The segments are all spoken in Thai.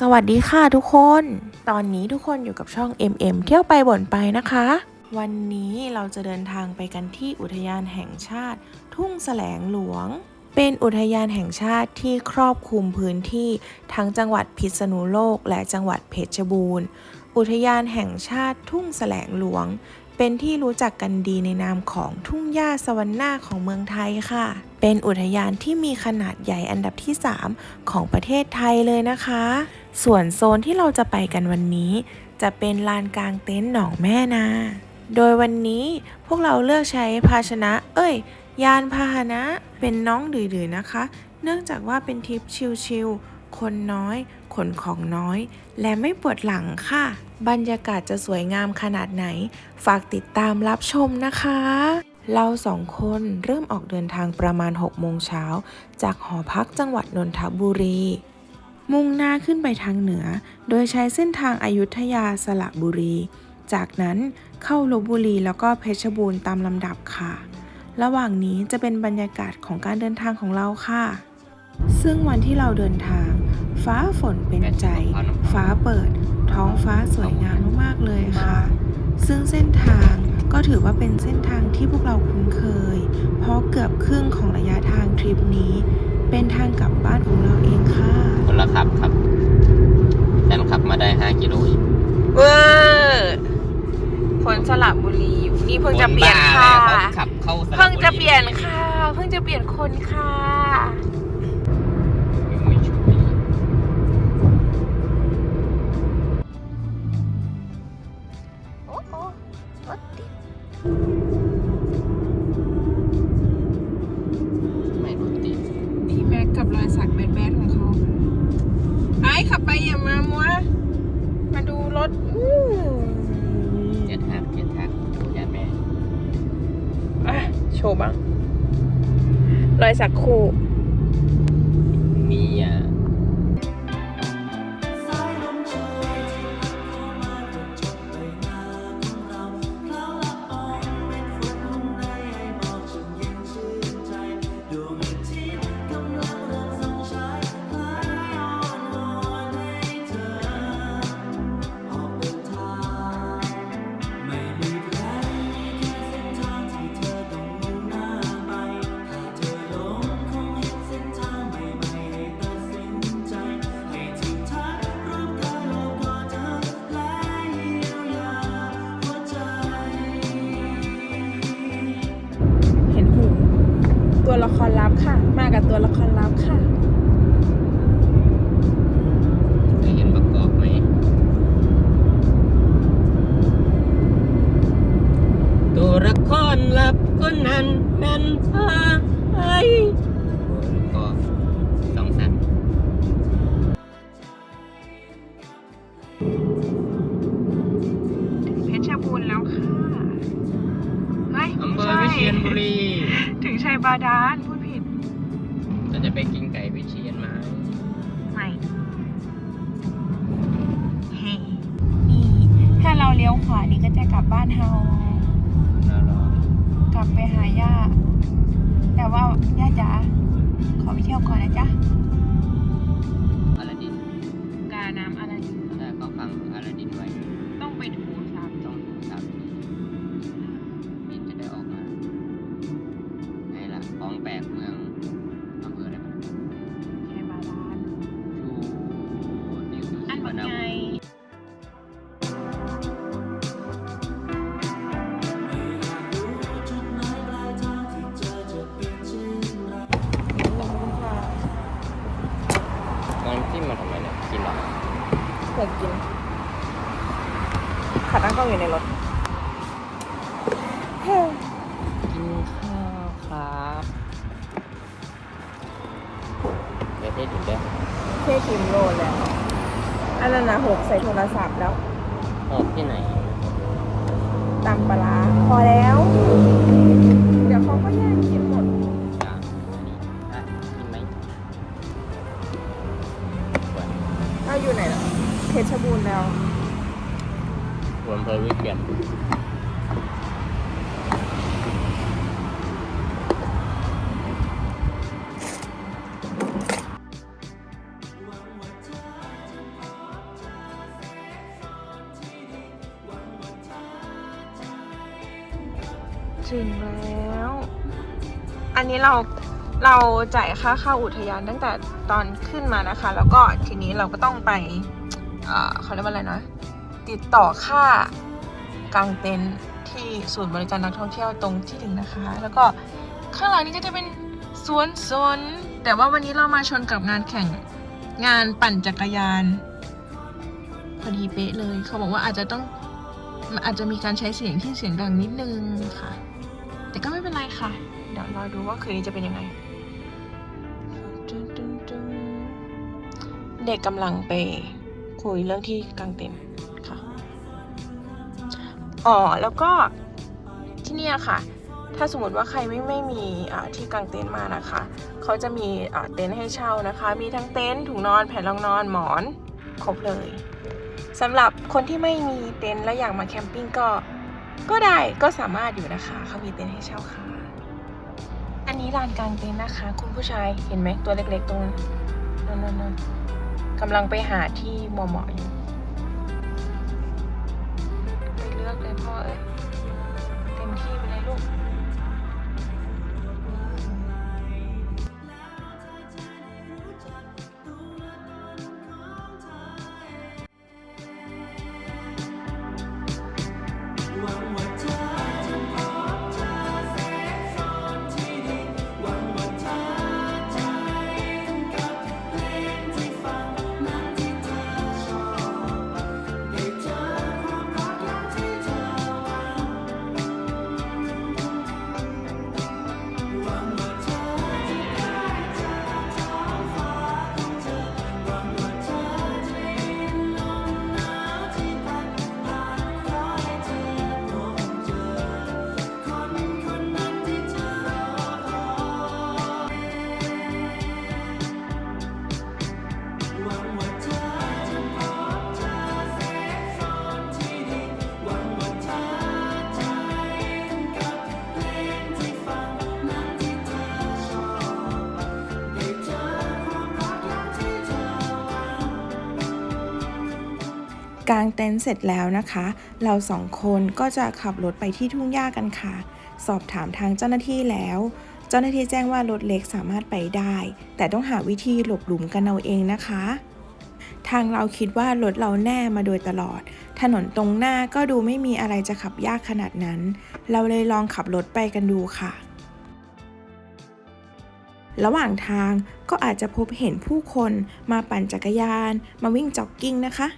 สวัสดีค่ะทุกคน ตอนนี้ทุกคนอยู่กับช่อง MM เที่ยวไปบ่นไปนะคะ วันนี้เราจะเดินทางไปกันที่อุทยานแห่งชาติ ทุ่งแสลงหลวง เป็นอุทยานแห่งชาติที่ครอบคลุมพื้นที่ทั้งจังหวัดพิษณุโลกและจังหวัดเพชรบูรณ์ อุทยานแห่งชาติทุ่งแสลงหลวง เป็นที่รู้จักกันดีในนามของทุ่งหญ้าสวรรค์นาของเมืองไทยค่ะ เป็นอุทยานที่มีขนาดใหญ่อันดับที่ 3 ของประเทศไทยเลยนะคะ ส่วนโซนที่เราจะไปกันวันนี้ จะเป็นลานกลางเต็นท์หนองแม่นา โดยวันนี้พวกเราเลือกใช้ภาชนะ เอ้ย ยานพาหนะ เป็นน้องดือๆนะคะ เนื่องจากว่าเป็นทริปชิลๆ คนน้อย ขนของน้อย และไม่ปวดหลังค่ะ บรรยากาศจะสวยงามขนาดไหน ฝากติดตามรับชมนะคะเราสองคนเริ่มออกเดินทางประมาณ 6 โมงเช้า จากหอพักจังหวัดนนทบุรี มุ่งหน้าขึ้นไปทางเหนือ โดยใช้เส้นทางอายุทยาสระบุรี จากนั้นเข้าลบบุรีแล้วก็เพชรบูรณ์ตามลำดับค่ะ ระหว่างนี้จะเป็นบรรยากาศของการเดินทางของเราค่ะ ซึ่งวันที่เราเดินทาง ฟ้าฝนเป็นใจ ฟ้าเปิด ท้องฟ้าสวยงามมากๆเลยค่ะ ซึ่งเส้นทางก็ถือว่าเป็นเส้นทางที่พวกเราคุ้นเคย เพราะเกือบครึ่งของระยะทางทริปนี้ เป็นทางกลับบ้านของเราเองค่ะ คนละขับครับแต่ขับมาได้5กิโลอีก เวอร์คนสระบุรีอยู่นี่เพิ่งจะเปลี่ยนค่ะบ้าแล้วเขาขับเข้าสระบุรีเพิ่งจะเปลี่ยนค่ะ เพิ่งจะเปลี่ยนคนค่ะไม่ช่วยโอ้โหรถติด สักคู่ ละครลับค่ะ มากับตัวละครลับค่ะเคยเห็นประกอบไหมตัวละครลับคนนั้นนั้นพาไปก็สองสันเพชรบูรณ์แล้วค่ะ เฮ้ยอำเภอใช่วิเชียรบุรีถึงชัย บาดาลพูดผิดเราจะไปกินไก่วิเชียรมา ไม่เฮ้นี่ถ้าเราเลี้ยวขวานี่ก็จะกลับบ้านเฮา น่ารอกลับไปหาย่า แต่ว่าย่าจ๋าขอไปเที่ยวก่อนนะจ๊ะ อลาดินกาน้ำอะไรถ้าเขาฟังอลาดินไว้ ต้องไปถู กกินขาตั้งกล้องอยู่ในรถ กินข้าวครับเดี๋ยวได้ถึงได้เท่ทิมโลแล้ว อันนั้นนะหกใส่โทรศัพท์แล้ว ออกที่ไหน ตำปลาร้าพอแล้ว เดี๋ยวเขาก็แย่งกิน เพชรบูรณ์แล้วหัวอเพลวิเกียรถึงแล้ว อันนี้เราเราจ่ายค่าเข้าอุทยานตั้งแต่ตอนขึ้นมานะคะ แล้วก็ทีนี้เราก็ต้องไป เขาเรียกว่าอะไรนะ ติดต่อค่ากางเต็นท์ที่ศูนย์บริการนักท่องเที่ยวตรงที่ถึงนะคะ แล้วก็ข้างหลังนี้ก็จะเป็นสวนสนแต่ว่าวันนี้เรามาชนกับงานแข่งงานปั่นจักรยานพอดีเป๊ะเลย เขาบอกว่าอาจจะต้องอาจจะมีการใช้เสียงที่เสียงดังนิดนึงค่ะ แต่ก็ไม่เป็นไรค่ะ เดี๋ยวรอดูว่าคืนนี้จะเป็นยังไง เด็กกำลังไป คุยเรื่องที่กางเต็นท์ค่ะอ๋อแล้วก็ที่เนี่ยค่ะ ถ้าสมมติว่าใครไม่ไม่มีที่กางเต็นท์มานะคะ เขาจะมีเต็นท์ให้เช่านะคะ มีทั้งเต็นท์ถุงนอนแผ่นรองนอนหมอนครบเลยสำหรับคนที่ไม่มีเต็นท์และอยากมาแคมปิ้งก็ก็ได้ก็สามารถอยู่นะคะเขามีเต็นท์ให้เช่าค่ะ อันนี้ลานกลางเต็นท์นะคะ คุณผู้ชายเห็นไหมตัวเล็กๆตรงนั้นนั่นน กำลังไปหาที่เหมาะๆอยู่ไปเลือกเลยพ่อเอ้ยเต็มที่ไปเลยลูก กางเต็นท์เสร็จแล้วนะคะ เราสองคนก็จะขับรถไปที่ทุ่งหญ้ากันค่ะ สอบถามทางเจ้าหน้าที่แล้ว เจ้าหน้าที่แจ้งว่ารถเล็กสามารถไปได้ แต่ต้องหาวิธีหลบหลุมกันเอาเองนะคะ ทางเราคิดว่ารถเราแน่มาโดยตลอด ถนนตรงหน้าก็ดูไม่มีอะไรจะขับยากขนาดนั้น เราเลยลองขับรถไปกันดูค่ะระหว่างทางก็อาจจะพบเห็นผู้คนมาปั่นจักรยาน มาวิ่งจ็อกกิ้งนะคะ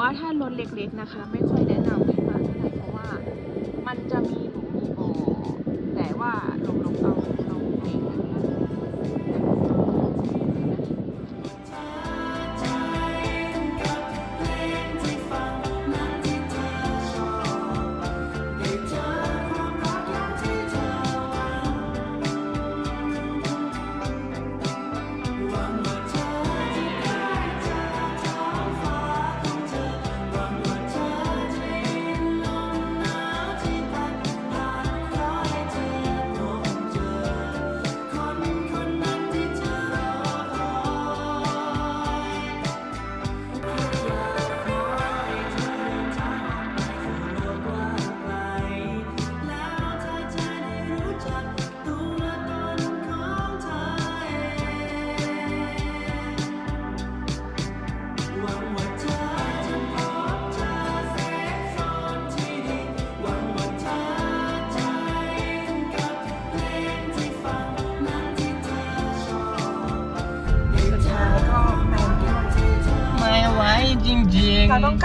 ว่าถ้ารถเล็กๆนะคะ ไม่ค่อยแนะ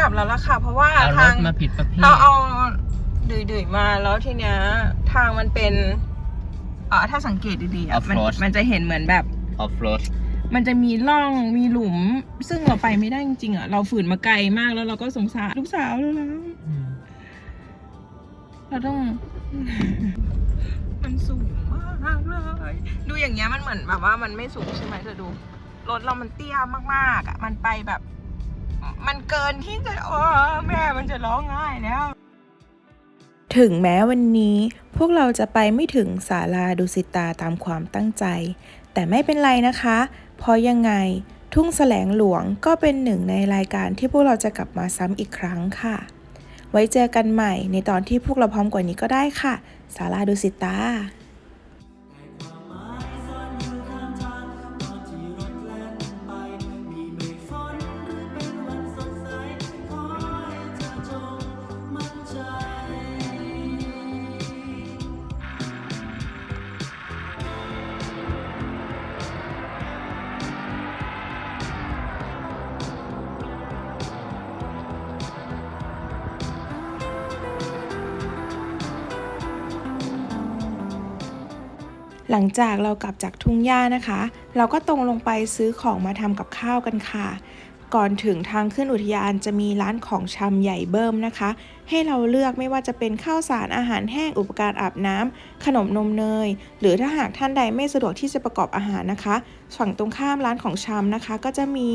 ลับแล้วล่ะค่ะ เพราะว่าเอารทาถงมาผิดประเภทเราเอาดื่ยๆมาแล้วทีเนี้ยทางมันเป็นอ๋อถ้าสังเกตดีๆอะมัน Off-road มันจะเห็นเหมือนแบบ ออฟโรด มันจะมีร่องมีหลุม ซึ่งเราไปไม่ได้จริงๆอะเราฝืนมาไกลมากแล้วเราก็สงสารลูกสาวแล้วนะเราต้อง มันสูงมากเลยดูอย่างเงี้ยมันเหมือนแบบว่ามันไม่สูงใช่ไหมเธอดูรถเรามันเตี้ยมากๆอะมันไปแบบ มันเกินที่จะโอ้แม่มันจะร้องไห้แล้ว ถึงแม้วันนี้พวกเราจะไปไม่ถึงศาลาดุสิตาตามความตั้งใจ แต่ไม่เป็นไรนะคะ เพราะยังไงทุ่งแสลงหลวงก็เป็นหนึ่งในรายการที่พวกเราจะกลับมาซ้ำอีกครั้งค่ะ ไว้เจอกันใหม่ในตอนที่พวกเราพร้อมกว่านี้ก็ได้ค่ะศาลาดุสิตา หลังจากเรากลับจากทุ่งหญ้านะคะ เราก็ตรงลงไปซื้อของมาทำกับข้าวกันค่ะ ก่อนถึงทางขึ้นอุทยานจะมีร้านของชำใหญ่เบิ่มนะคะ ให้เราเลือกไม่ว่าจะเป็นข้าวสารอาหารแห้งอุปกรณ์อาบน้ำขนมนมเนย หรือถ้าหากท่านใดไม่สะดวกที่จะประกอบอาหารนะคะฝั่งตรงข้ามร้านของชำนะคะ ก็จะมี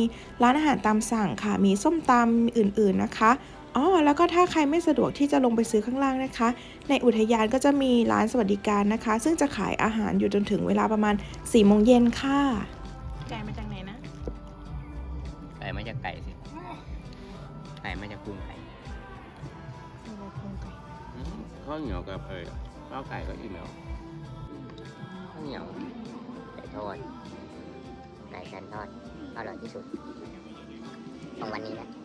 ร้านอาหารตามสั่งค่ะ มีส้มตำอื่นๆนะคะ อ๋อแล้วก็ถ้าใครไม่สะดวกที่จะลงไปซื้อข้างล่างนะคะ ในอุทยานก็จะมีร้านสวัสดิการนะคะ ซึ่งจะขายอาหารอยู่จนถึงเวลาประมาณ4ี่โมงเย็นค่ะไก่มาจากไหนนะไก่มาจากไก่สิไก่มาจากกรุงไก่อืมข้าวเหนียวกับเออข้าวไก่ก็อีกแล้วข้าวเหนียวไก่ทอดไก่กันทอดอร่อยที่สุดของวันนี้แหละ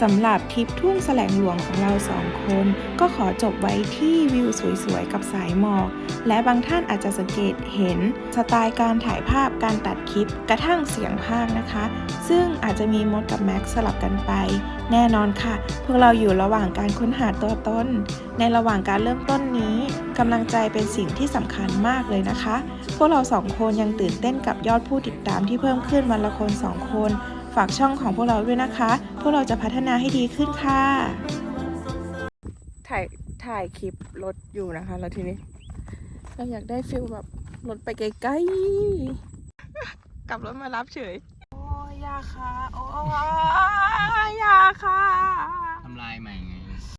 สำหรับทริปทุ่งแสลงหลวงของเราสองคน ก็ขอจบไว้ที่วิวสวยๆ กับสายหมอก และบางท่านอาจจะสังเกตเห็นสไตล์การถ่ายภาพการตัดคลิปกระทั่งเสียงภาคนะคะ ซึ่งอาจจะมีมดกับแม็กสลับกันไป แน่นอนค่ะ พวกเราอยู่ระหว่างการค้นหาตัวตนในระหว่างการเริ่มต้นนี้กำลังใจเป็นสิ่งที่สำคัญมากเลยนะคะ พวกเราสองคนยังตื่นเต้นกับยอดผู้ติดตามที่เพิ่มขึ้นวันละคนสองคน ฝากช่องของพวกเราด้วยนะคะ พวกเราจะพัฒนาให้ดีขึ้นค่ะ ถ่ายถ่ายคลิปรถอยู่นะคะ แล้วทีนี้ เราอยากได้ฟิลแบบรถไปไกลๆกลับรถมารับเฉย โอ้ยยาค่ะ โอ้ยยาค่ะ ทำลายใหม่ไง